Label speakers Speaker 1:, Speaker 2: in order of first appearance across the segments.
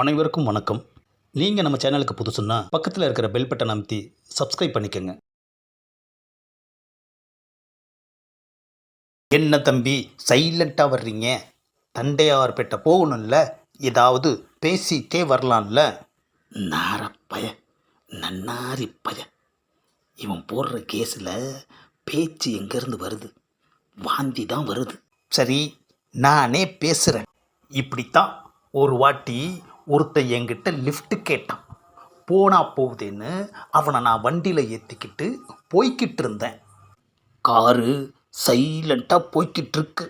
Speaker 1: அனைவருக்கும் வணக்கம். நீங்கள் நம்ம சேனலுக்கு புதுசுன்னா பக்கத்தில் இருக்கிற பெல் பட்டன் அமைத்தி சப்ஸ்கிரைப் பண்ணிக்கோங்க. என்ன தம்பி சைலண்ட்டாக வர்றீங்க? தண்டையார்பேட்டை போகணும்ல? ஏதாவது பேசிட்டே வரலாம்ல? நாரப்பய நன்னாரி பய. இவன் போடுற கேஸில் பேச்சு எங்கேருந்து வருது? வாந்தி தான் வருது. சரி நானே பேசுகிறேன் இப்படித்தான் ஒரு வாட்டி ஒருத்தன் என்கிட்ட லிஃப்ட்டு கேட்டான். போனால் போகுதுன்னு அவனை நான் வண்டியில் ஏற்றிக்கிட்டு போய்கிட்டு இருந்தேன். காரு சைலண்ட்டாக போய்கிட்டு இருக்கு.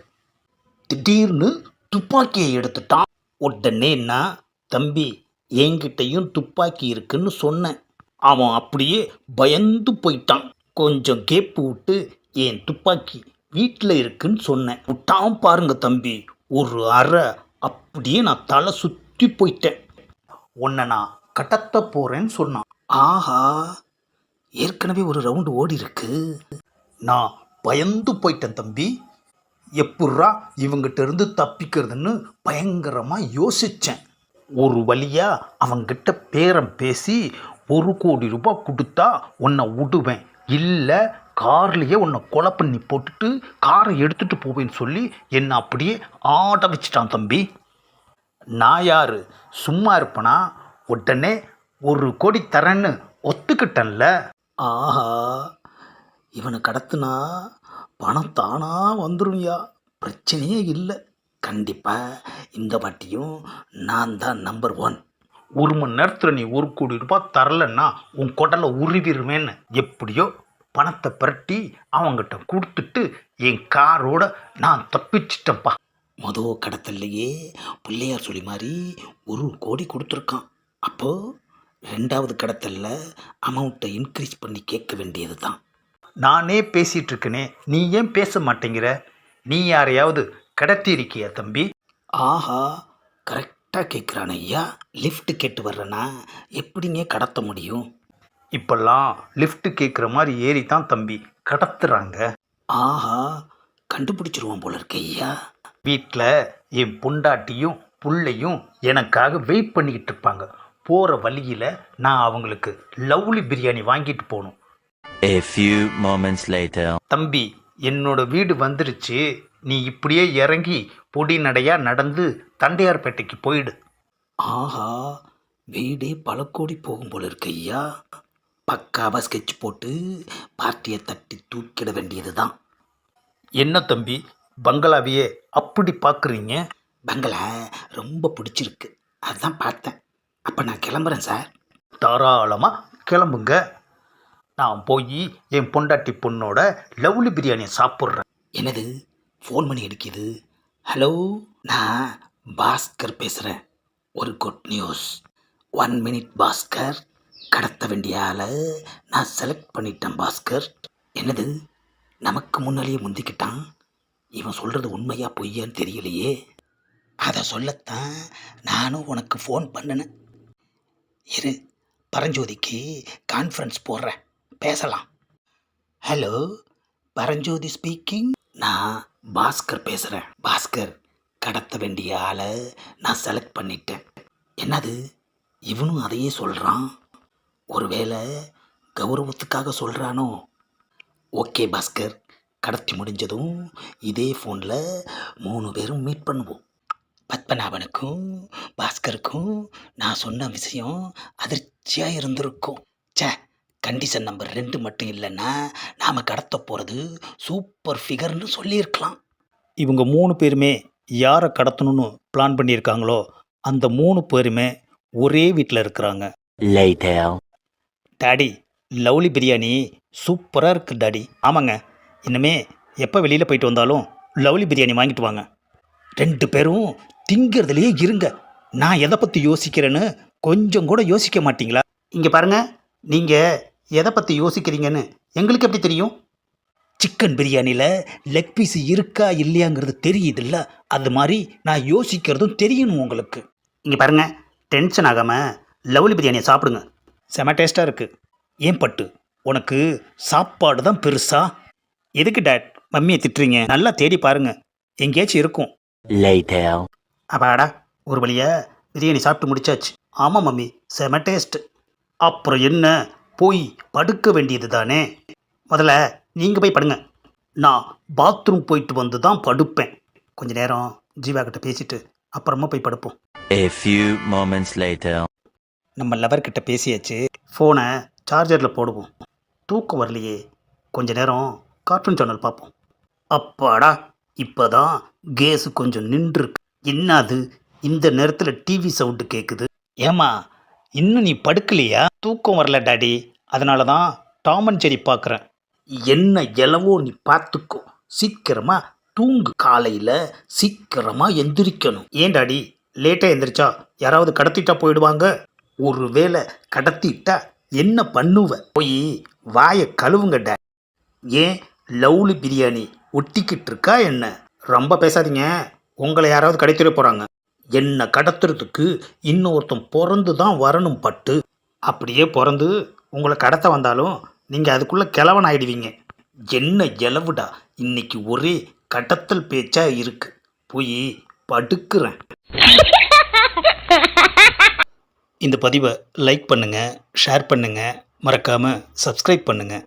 Speaker 1: திடீர்னு துப்பாக்கியை எடுத்துட்டான். உடனே நான் தம்பி என்கிட்டையும் துப்பாக்கி இருக்குன்னு சொன்னேன். அவன் அப்படியே பயந்து போயிட்டான். கொஞ்சம் கேப்பு விட்டு என் துப்பாக்கி வீட்டில் இருக்குன்னு சொன்னேன். விட்டான் பாருங்க தம்பி ஒரு அறை அப்படியே நான் தலை சுற்றி போயிட்டேன் உன்னை நான் கட்டத்த போகிறேன்னு சொன்னான். ஆஹா ஏற்கனவே ஒரு ரவுண்டு ஓடி இருக்கு. நான் பயந்து போயிட்டேன் தம்பி. எப்புட்றா இவங்கிட்ட இருந்து தப்பிக்கிறதுன்னு பயங்கரமாக யோசித்தேன் ஒரு வழியாக அவங்கிட்ட பேரம் பேசி ஒரு கோடி ரூபாய் கொடுத்தா உன்னை விடுவேன். இல்லை கார்லேயே உன்னை கொலை பண்ணி போட்டுட்டு காரை எடுத்துகிட்டு போவேன்னு சொல்லி என்னை அப்படியே ஆட வச்சிட்டான் தம்பி. நான் யார்? சும்மா இருப்பனா? உடனே ஒரு கோடி தரேன்னு ஒத்துக்கிட்டேன்ல. ஆஹா இவனை கடத்துனா பணம் தானா வந்துரும்யா. பிரச்சனையே இல்லை. கண்டிப்பாக இந்த வாட்டியும் நான் தான் நம்பர் ஒன். ஒரு மணி நேரத்தில் நீ ஒரு கோடி ரூபாய் தரலன்னா உன் குடலை உருவிடுவேன்னு எப்படியோ பணத்தை பிரட்டி அவங்கிட்ட கொடுத்துட்டு என் காரோட நான் தப்பிச்சிட்டேன்ப்பா. மொதல் கடத்தல்லையே பிள்ளையார் சொல்லி மாதிரி ஒரு கோடி கொடுத்துருக்கான். அப்போது ரெண்டாவது கடத்தல்ல அமௌண்ட்டை இன்க்ரீஸ் பண்ணி கேட்க வேண்டியது தான் நானே பேசிகிட்டு இருக்கனே நீ ஏன் பேச மாட்டேங்கிற? நீ யாரையாவது கடத்தி இருக்கியா தம்பி? ஆஹா கரெக்டாக கேட்குறான் ஐயா. லிஃப்ட் கேட்டு வர்றேன்னா எப்படிங்க கடத்த முடியும்? இப்பெல்லாம் லிஃப்ட் கேட்குற மாதிரி ஏறி தான் தம்பி கடத்துறாங்க. ஆஹா கண்டுபிடிச்சிருவான் போல இருக்க ஐயா. வீட்டில் என் பொண்டாட்டியும் புள்ளையும் எனக்காக வெயிட் பண்ணிக்கிட்டு இருப்பாங்க. போகிற வழியில் நான் அவங்களுக்கு லவ்லி பிரியாணி வாங்கிட்டு போகணும்.
Speaker 2: A few moments later.
Speaker 1: தம்பி என்னோட வீடு வந்துருச்சு. நீ இப்படியே இறங்கி பொடி நடையா நடந்து தண்டையார்பேட்டைக்கு போயிடு. ஆஹா வீடே பல கோடி போகும் போல இருக்கு ஐயா. பக்காவாக ஸ்கெட்ச் போட்டு பார்ட்டியை தட்டி தூக்கிட வேண்டியது தான் என்ன தம்பி பங்களாவையே அப்படி பார்க்குறீங்க? பங்களா ரொம்ப பிடிச்சிருக்கு. அதுதான் பார்த்தேன். அப்போ நான் கிளம்புறேன் சார். தாராளமாக கிளம்புங்க. நான் போய் என் பொண்டாட்டி பொண்ணோட லவ்லி பிரியாணியை சாப்பிட்றேன். என்னது? ஃபோன் பண்ணி அடிக்குது. ஹலோ நான் பாஸ்கர் பேசுகிறேன் ஒரு good news one minute Bhaskar. கடத்த வேண்டிய ஆளை நான் செலக்ட் பண்ணிட்டேன் பாஸ்கர். என்னது? நமக்கு முன்னாலேயே முந்திக்கிட்டான்? இவன் சொல்கிறது உண்மையா பொய்யான்னு தெரியலையே. அதை சொல்லத்தான் நானும் உனக்கு ஃபோன் பண்ணினேன் இரு பரஞ்சோதிக்கு கான்ஃபரன்ஸ் போடுறேன். பேசலாம். ஹலோ பரஞ்சோதி ஸ்பீக்கிங் நான் பாஸ்கர் பேசுகிறேன் பாஸ்கர் கடத்த வேண்டிய ஆளை நான் செலக்ட் பண்ணிட்டேன். என்னது? இவனும் அதையே சொல்கிறான் ஒருவேளை கௌரவத்துக்காக சொல்கிறானோ ஓகே பாஸ்கர். கடத்தி முடிஞ்சதும் இதே ஃபோனில் மூணு பேரும் மீட் பண்ணுவோம். பத்மநாபனுக்கும் பாஸ்கருக்கும் நான் சொன்ன விஷயம் அதிர்ச்சியாக இருந்திருக்கும். ச்சே கண்டிஷன் நம்பர் ரெண்டு மட்டும் இல்லைன்னா நாம் கடத்த போகிறது சூப்பர் ஃபிகர்னு சொல்லியிருக்கலாம். இவங்க மூணு பேருமே யாரை கடத்தணும்னு பிளான் பண்ணியிருக்காங்களோ அந்த மூணு பேருமே ஒரே வீட்டில் இருக்கிறாங்க. டாடி லவ்லி பிரியாணி சூப்பராக இருக்குது டாடி ஆமாங்க இனிமே எப்போ வெளியில் போயிட்டு வந்தாலும் லவ்லி பிரியாணி வாங்கிட்டு வாங்க. ரெண்டு பேரும் திங்கிறதுலையே இருங்க. நான் எதை பற்றி யோசிக்கிறேன்னு கொஞ்சம் கூட யோசிக்க மாட்டிங்களா? இங்கே பாருங்கள் நீங்கள் எதை பற்றி யோசிக்கிறீங்கன்னு எங்களுக்கு எப்படி தெரியும்? சிக்கன் பிரியாணியில் லெக் பீஸ் இருக்கா இல்லையாங்கிறது தெரியுதுல்ல. அது மாதிரி நான் யோசிக்கிறதும் தெரியணும் உங்களுக்கு. இங்கே பாருங்க டென்ஷன் ஆகாமல் லவ்லி பிரியாணியை சாப்பிடுங்க. செம டேஸ்ட்டாக இருக்குது ஏன் பட்டு? உனக்கு சாப்பாடு தான் பெருசாக எதுக்கு டேட்? மம்மியை திட்டுறீங்க. நல்லா தேடி பாருங்க. எங்கேயாச்சும் இருக்கும். அப்பாடா ஒரு வழியா பிரியாணி சாப்பிட்டு முடிச்சாச்சு. ஆமாம் மம்மி. செம டேஸ்ட் அப்புறம் என்ன? போய் படுக்க வேண்டியது தானே. முதல்ல நீங்கள் போய் படுங்க. நான் பாத்ரூம் போயிட்டு வந்து தான் படுப்பேன். கொஞ்ச நேரம் ஜீவா கிட்ட பேசிட்டு அப்புறமா போய் படுப்போம்.
Speaker 2: A few moments later.
Speaker 1: நம்ம லவர்கிட்ட பேசியாச்சு. ஃபோனை சார்ஜரில் போடுவோம். தூக்கம் வரலையே. கொஞ்ச நேரம் கார்ட்டூன் சேனல் பார்ப்போம். அப்பாடா இப்போ தான் கேஸு கொஞ்சம் நின்றுருக்கு. என்னது இந்த நேரத்தில் டிவி சவுண்டு கேட்குது ஏமா இன்னும் நீ படுக்கலையா? தூக்கம் வரல டாடி. அதனால தான் டாம் அண்ட் பார்க்குறேன். என்ன எலவோ நீ பார்த்துக்கோ. சீக்கிரமா தூங்கு. காலையில் சீக்கிரமா எந்திரிக்கணும். ஏன் டாடி லேட்டாக எந்திரிச்சா யாராவது கடத்திட்டா போயிடுவாங்க? ஒருவேளை கடத்திட்டா என்ன பண்ணுவ? போய் வாயை கழுவுங்க டா ஏன் லவ்லி பிரியாணி ஒட்டிக்கிட்டு இருக்கா என்ன? ரொம்ப பேசாதீங்க. உங்களை யாராவது கடத்திட போகிறாங்க என்னை கடத்துறதுக்கு இன்னொருத்தன் பிறந்து தான் வரணும் பட்டு. அப்படியே பிறந்து உங்களை கடத்த வந்தாலும் நீங்கள் அதுக்குள்ளே கிழவன் ஆயிடுவீங்க. என்ன இளவுடா இன்னைக்கு ஒரே கடத்தல் பேச்சா இருக்கு. போய் படுக்கிறேன். இந்த பதிவை லைக் பண்ணுங்கள் ஷேர் பண்ணுங்கள் மறக்காமல் சப்ஸ்கிரைப் பண்ணுங்கள்